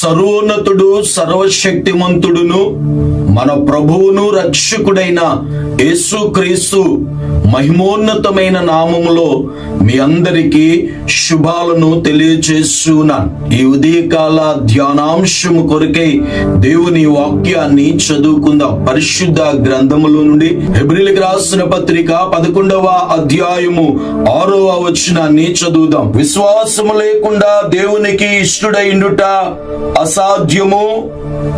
సర్వోన్నతుడు సర్వశక్తిమంతుడును మన ప్రభువును రక్షకుడైన యేసుక్రీస్తు మహిమోన్నతమైన నామములో మీ అందరికీ శుభాలను తెలియచేస్తున్నాను. ఈ ఉదయకాల ధ్యానాంశము కొరకై దేవుని వాక్యాన్ని చదువుకుందాం. పరిశుద్ధ గ్రంథములో నుండి హెబ్రిల్కి రాసిన పత్రిక పదకొండవ అధ్యాయము ఆరవ వచనాన్ని చదువుదాం. విశ్వాసము లేకుండా దేవునికి ఇష్టడైండుట అసాధ్యము.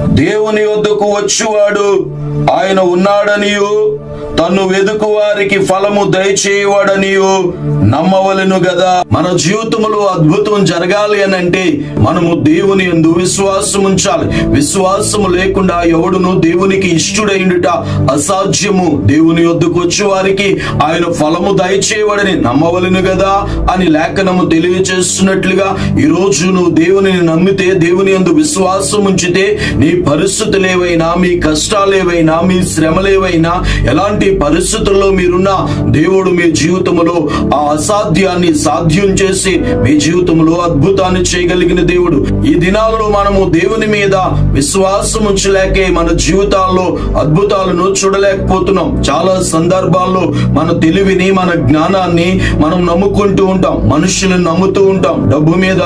దేవుని వద్దకు వచ్చువాడు ఆయన ఉన్నాడనియు. తన్ను వెదుకు వారికి ఫలము దయచేయవాడనియు. నమ్మవలను గదా. మన జీవితంలో అద్భుతం జరగాలి అని అంటే మనము దేవుని ఎందు విశ్వాసం ఉంచాలి విశ్వాసము లేకుండా ఎవడును దేవునికి ఇష్టుడైండుట అసాధ్యము. దేవుని వద్దకు వచ్చి వారికి ఆయన ఫలము దయచేయవాడని నమ్మవలను గదా అని లేఖనము తెలియజేస్తున్నట్లుగా ఈ రోజు నువ్వు దేవుని నమ్మితే దేవుని యందు విశ్వాసం ఉంచితే నీ పరిస్థితులేవైనా మీ కష్టాలేవైనా మీ శ్రమలేవైనా ఎలాంటి పరిస్థితుల్లో మీరున్నా దేవుడు మీ జీవితంలో ఆ అసాధ్యాన్ని సాధ్యం చేసి మీ జీవితంలో అద్భుతాన్ని చేయగలిగిన దేవుడు. ఈ దినాలలో మనము దేవుని మీద విశ్వాసం ఉంచలేకే మన జీవితాల్లో అద్భుతాలను చూడలేకపోతున్నాం. చాలా సందర్భాల్లో మన తెలివిని మన జ్ఞానాన్ని మనం నమ్ముకుంటూ ఉంటాం. మనుషులను నమ్ముతూ ఉంటాం. డబ్బు మీద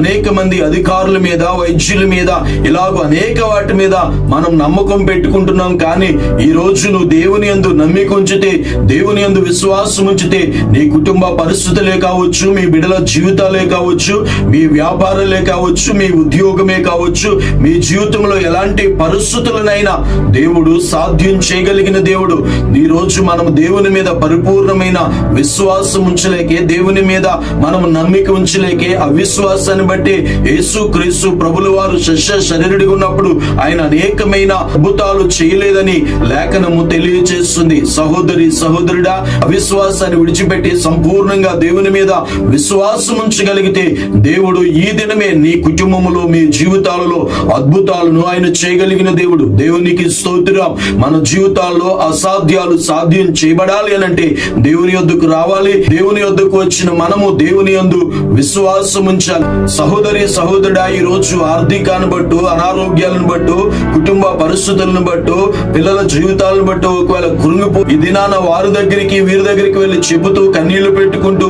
అనేక మంది అధికారుల మీద వైద్యుల మీద ఇలాగ అనేక వాటి మీద మనం నమ్మకం పెట్టుకుంటున్నాం. కానీ ఈ రోజు నువ్వు దేవుని యందు నమ్మిక ఉంచితే దేవుని యందు విశ్వాసం ఉంచితే నీ కుటుంబ పరిస్థితులే కావచ్చు మీ బిడల జీవితాలే కావచ్చు మీ వ్యాపారాలే కావచ్చు మీ ఉద్యోగమే కావచ్చు మీ జీవితం జీవితంలో ఎలాంటి పరిస్థితులనైనా దేవుడు సాధ్యం చేయగలిగిన దేవుడు. ఈ రోజు మనం దేవుని మీద పరిపూర్ణమైన విశ్వాసం ఉంచలేకే దేవుని మీద మనం నమ్మిక ఉంచలేకే. అవిశ్వాసాన్ని బట్టి యేసు క్రీస్తు ప్రభులు వారు శస్య శరీరుడి ఉన్నప్పుడు ఆయన అనేకమైన అద్భుతాలు చేయలేదని లేఖనము తెలియజేస్తుంది సహోదరి సహోదరుడా అవిశ్వాసాన్ని విడిచిపెట్టి సంపూర్ణంగా దేవుని మీద విశ్వాసం ఉంచగలిగితే దేవుడు ఈ దినమే నీ కుటుంబములో మీ జీవితాలలో అద్భుతాలు అద్భుతాలను ఆయన చేయగలిగిన దేవుడు. దేవునికి స్తోత్రం. మన జీవితాల్లో అసాధ్యాలు సాధ్యం చేయబడాలి అనంటే దేవుని యొద్దకు రావాలి. దేవుని యొద్దకు వచ్చిన మనము దేవుని యందు విశ్వాసం ఉంచాలి. సహోదరి సహోదరుడా ఈ రోజు ఆర్థికాన్ని బట్టు అనారోగ్యాలను బట్టు కుటుంబ పరిస్థితులను బట్టు పిల్లల జీవితాలను బట్టు ఒకవేళ కృంగిపో ఈ దినాన వారి దగ్గరికి వీరి దగ్గరికి వెళ్ళి చెబుతూ కన్నీళ్ళు పెట్టుకుంటూ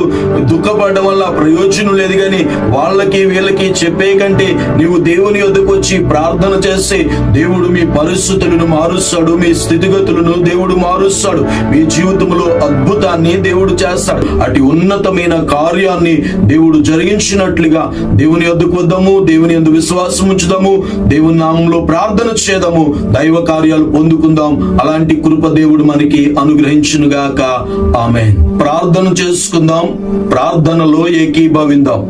దుఃఖపడడం వల్ల ప్రయోజనం లేదు కానీ వాళ్ళకి వీళ్ళకి చెప్పే కంటే నీవు దేవుని యొద్దకు వచ్చి ప్రార్థన ప్రార్థన చేస్తే దేవుడు మీ పరిస్థితులను మారుస్తాడు మీ స్థితిగతులను దేవుడు మారుస్తాడు మీ జీవితంలో అద్భుతాన్ని దేవుడు చేస్తాడు. అటు ఉన్నతమైన కార్యాన్ని దేవుడు జరిగించినట్లుగా దేవుని యొద్దకు వద్దాము దేవుని ఎందుకు విశ్వాసం ఉంచుదాము దేవుని నామంలో ప్రార్థన చేద్దాము దైవ కార్యాలు పొందుకుందాం. అలాంటి కృప దేవుడు మనకి అనుగ్రహించునుగాక. ఆమె ప్రార్థన చేసుకుందాం ప్రార్థనలో ఏకీభవిందాం.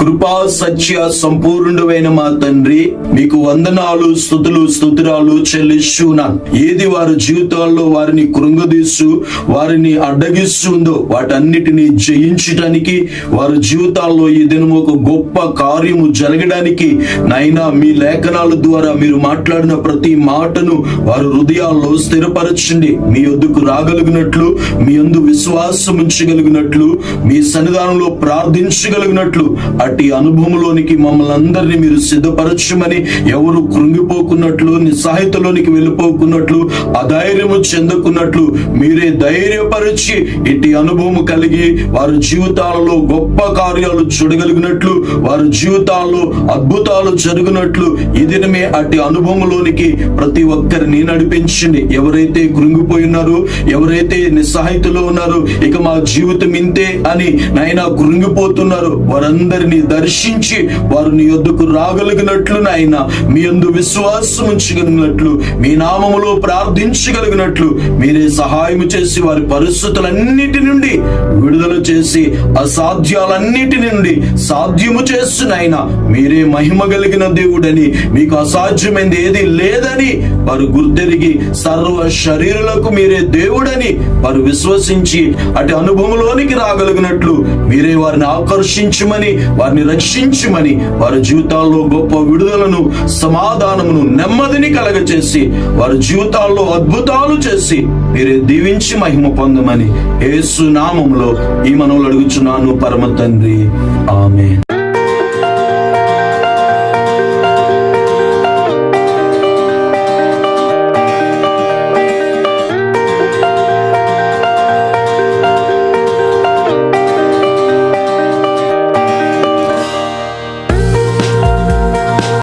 కృపా సత్య సంపూర్ణుడైన మా తండ్రి మీకు వందన వందనాలు స్థుతులు స్తుతిరాలు చెల్లిస్తున్నాను ఏది వారి జీవితాల్లో వారిని కృంగదీస్తూ వారిని అడ్డగిస్తుందో వాటన్నిటిని జయించటానికి వారి జీవితాల్లో ఈ దినం ఒక గొప్ప కార్యము జరగడానికి నైనా మీ లేఖనాల ద్వారా మీరు మాట్లాడిన ప్రతి మాటను వారి హృదయాల్లో స్థిరపరచండి. మీ యొద్దకు రాగలిగినట్లు మీ యందు విశ్వాసం ఉంచగలిగినట్లు మీ సన్నిధానంలో ప్రార్థించగలిగినట్లు అట్టి అనుభవంలోనికి మమ్మల్ని అందరినీ మీరు సిద్ధపరచమని ఎవరు కృంగిపోకున్నట్లు నిస్సాహితలోనికి వెళ్ళిపోకున్నట్లు అధైర్యము చెందుకున్నట్లు మీరే ధైర్యపరిచి ఇట్టి అనుభవం కలిగి వారి జీవితాలలో గొప్ప కార్యాలు చూడగలిగినట్లు వారి జీవితాల్లో అద్భుతాలు జరుగునట్లు ఇది దినమే అట్టి అనుభవంలోనికి ప్రతి ఒక్కరిని నడిపించండి ఎవరైతే కృంగిపోయి ఉన్నారో ఎవరైతే నిస్సాహితులు ఉన్నారో ఇక మా జీవితం ఇంతే అని నాయన కృంగిపోతున్నారు. వారందరినీ దర్శించి వారిని యొద్దకు రాగలిగినట్లు నాయన మీ నందు విశ్వాసం ఉంచగలిగినట్లు మీ నామములో ప్రార్థించగలిగినట్లు మీరే సహాయం చేసి వారి పరిస్థితులన్నిటి నుండి విడుదల చేసి అసాధ్యాలన్నిటి నుండి సాధ్యము చేస్తున్నాయన మీరే మహిమ కలిగిన దేవుడని మీకు అసాధ్యమైంది ఏది లేదని వారు గుర్తెరిగి సర్వ శరీరులకు మీరే దేవుడని వారు విశ్వసించి అటు అనుభవంలోనికి రాగలిగినట్లు మీరే వారిని ఆకర్షించమని వారిని రక్షించమని వారి జీవితాల్లో గొప్ప విడుదలను సమా సమాధానమును నెమ్మదిని కలగచేసి వారి జీవితాల్లో అద్భుతాలు చేసి మీరే దీవించి మహిమ పొందమని ఏసునామంలో ఈ మనవులు అడుగుచున్నాను పరమ తండ్రి. ఆమె